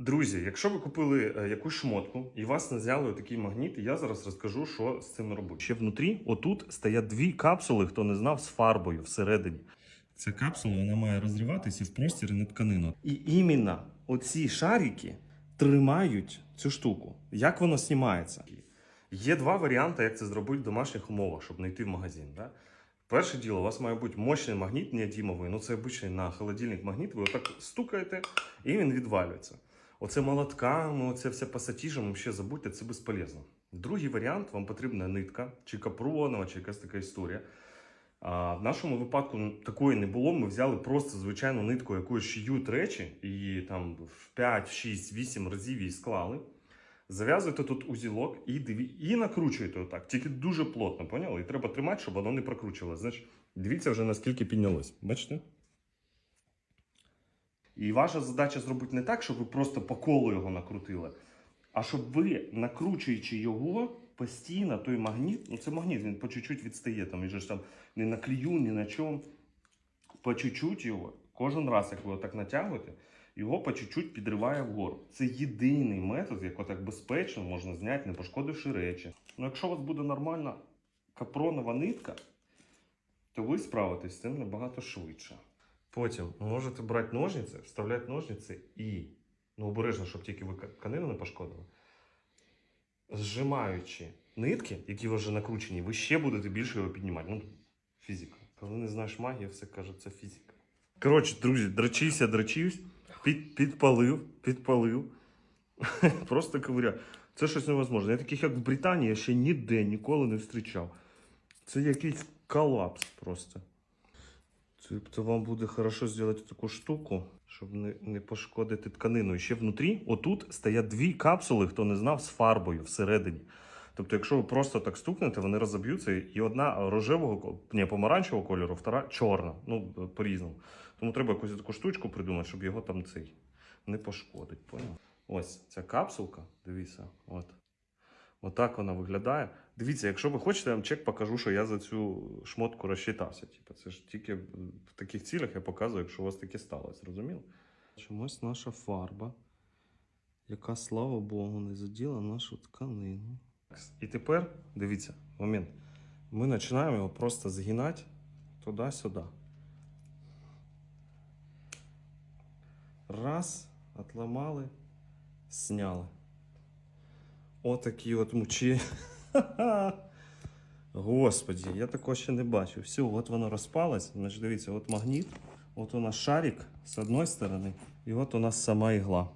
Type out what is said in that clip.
Друзі, якщо ви купили е, якусь шмотку і вас не взяли такий магніт, я зараз розкажу, що з цим робити. Ще внутрі, отут стоять дві капсули, хто не знав, з фарбою всередині. Ця капсула вона має розриватися в простір не тканину. І іменно оці шарики тримають цю штуку. Як воно знімається? Є два варіанти, як це зробити в домашніх умовах, щоб не йти в магазин. Да? Перше діло, у вас має бути мощний магніт неодімовий. Ну це обичний на холодильник магніт. Ви отак стукаєте, і він відвалюється. Оце молотками, оце все пасатіжем, ще забудьте, це безполезно. Другий варіант вам потрібна нитка, чи капронова, чи якась така історія. А в нашому випадку ну, такої не було. Ми взяли просто звичайну нитку, якою шиють речі, і там в 5, 6, 8 разів її склали. Зав'язуєте тут узілок і, диві... і накручуєте отак. Тільки дуже плотно, поняли? І треба тримати, щоб воно не прокручувалося. Значить, дивіться вже наскільки піднялось. Бачите? І ваша задача зробити не так, щоб ви просто по колу його накрутили, а щоб ви, накручуючи його постійно, той магніт, ну це магніт, він по чуть-чуть відстає, там, він же ж там не на клію, ні на чому. По чуть-чуть його, кожен раз, як ви отак натягуєте, його по чуть-чуть підриває вгору. Це єдиний метод, як отак безпечно можна зняти, не пошкодивши речі. Ну, якщо у вас буде нормальна капронова нитка, то ви справитесь з цим набагато швидше. Потім ви можете брати ножниці, вставляти ножниці і, ну обережно, щоб тільки ви тканину не пошкодили. Зжимаючи нитки, які вас вже накручені, ви ще будете більше його піднімати. Ну, фізика. Коли не знаєш магії, все каже, це фізика. Коротше, друзі, дрочився, дрочився, під, підпалив, підпалив. Просто ковиря. Це щось невозможне. Я таких, як в Британії, я ще ніде ніколи не зустрічав. Це якийсь колапс просто. Тобто вам буде хорошо зробити таку штуку, щоб не, не пошкодити тканину. І ще внутрі, отут стоять дві капсули, хто не знав, з фарбою всередині. Тобто, якщо ви просто так стукнете, вони розоб'ються, і одна рожевого, ні, помаранчевого кольору, втора чорна. Ну, по-різному. Тому треба якусь таку штучку придумати, щоб його там цей не пошкодить. Поняв? Ось ця капсулка, дивіться, от. Отак вона виглядає. Дивіться, якщо ви хочете, я вам чек покажу, що я за цю шмотку розчитався. Типу, це ж тільки в таких цілях я показую, якщо у вас таке сталося, зрозуміло? Чомусь наша фарба, яка, слава Богу, не заділа нашу тканину. І тепер, дивіться, момент. Ми починаємо його просто згинати туди-сюди. Раз, отламали, сняли. Отакі от мучі. Господі, я такого ще не бачив. Все, от воно розпалось. Значить, дивіться, от магніт, от у нас шарик з одної сторони, і от у нас сама ігла.